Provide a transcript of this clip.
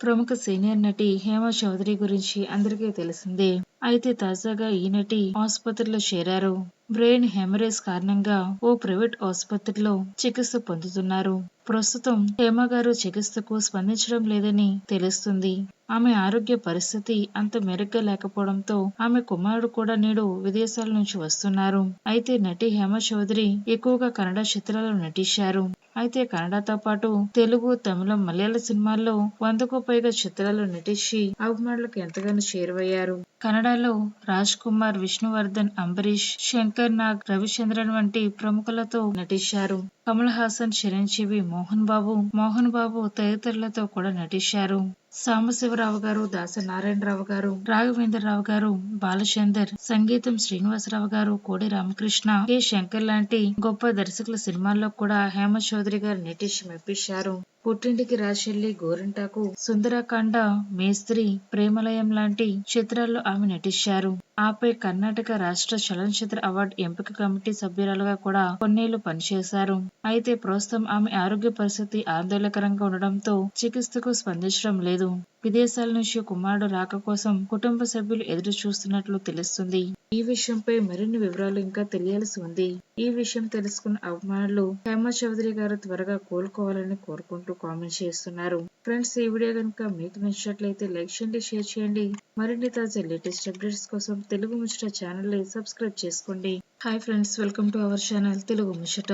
ప్రముఖ సీనియర్ నటి హేమ చౌదరి గురించి అందరికీ తెలిసిందే. అయితే తాజాగా ఈ నటి ఆసుపత్రిలో చేరారు. బ్రెయిన్ హెమరేజ్ కారణంగా ఓ ప్రైవేట్ ఆసుపత్రిలో చికిత్స పొందుతున్నారు. ప్రస్తుతం హేమ గారు చికిత్సకు స్పందించడం లేదని తెలుస్తుంది. ఆమె ఆరోగ్య పరిస్థితి అంత మెరుగ్గా లేకపోవడంతో ఆమె కుమారుడు కూడా నేడు విదేశాల నుంచి వస్తున్నారు. అయితే నటి హేమ చౌదరి ఎక్కువగా కన్నడ చిత్రాల్లో నటించారు. అయితే కన్నడతో పాటు తెలుగు తమిళం మలయాళ సినిమాల్లో వందకు పైగా చిత్రాలు నటించి అభిమానులకు ఎంతగానో చేరువయ్యారు. కన్నడలో రాజ్ కుమార్ విష్ణువర్ధన్ అంబరీష్ శంకర్ నాగ్ రవిచంద్రన్ వంటి ప్రముఖులతో నటించారు. కమల్ హాసన్ చిరంజీవి మోహన్ బాబు మోహన్ బాబు తదితరులతో కూడా నటించారు. సాంబశివరావు గారు దాసనారాయణరావు గారు రాఘవేంద్రరావు గారు బాలచందర్ సంగీతం శ్రీనివాసరావు గారు కోడి రామకృష్ణ కె. శంకర్ లాంటి గొప్ప దర్శకుల సినిమాల్లో కూడా హేమ చౌదరి గారు నటించి మెప్పించారు. పుట్టింటికి రాశెల్లి గోరింటాకు సుందరకాండ మేస్త్రి ప్రేమలయం లాంటి చిత్రాల్లో ఆమె నటించారు. ఆపై కర్ణాటక రాష్ట్ర చలనచిత్ర అవార్డు ఎంపిక కమిటీ సభ్యురాలుగా కూడా కొన్నేళ్ళు పనిచేశారు. అయితే ప్రస్తుతం ఆమె ఆరోగ్య పరిస్థితి ఆందోళనకరంగా ఉండడంతో చికిత్సకు స్పందించడం లేదు. విదేశాల నుంచి కుమారుడు రాక కోసం కుటుంబ సభ్యులు ఎదురు చూస్తున్నట్లు తెలుస్తుంది. ఈ విషయంపై మరిన్ని వివరాలు ఇంకా తెలియాల్సి ఉంది. ఈ విషయం తెలుసుకున్న అభిమానులు హేమ చౌదరి గారు త్వరగా కోలుకోవాలని కోరుకుంటూ కామెంట్ చేస్తున్నారు. ఫ్రెండ్స్ ఈ వీడియో కనుక మీకు నచ్చినట్లయితే లైక్ చేయండి షేర్ చేయండి. మరిన్ని తాజా లేటెస్ట్ అప్డేట్స్ కోసం తెలుగు ముచ్చట ఛానల్ సబ్స్క్రైబ్ చేసుకోండి. Hi friends welcome to our channel Telugu Muchata.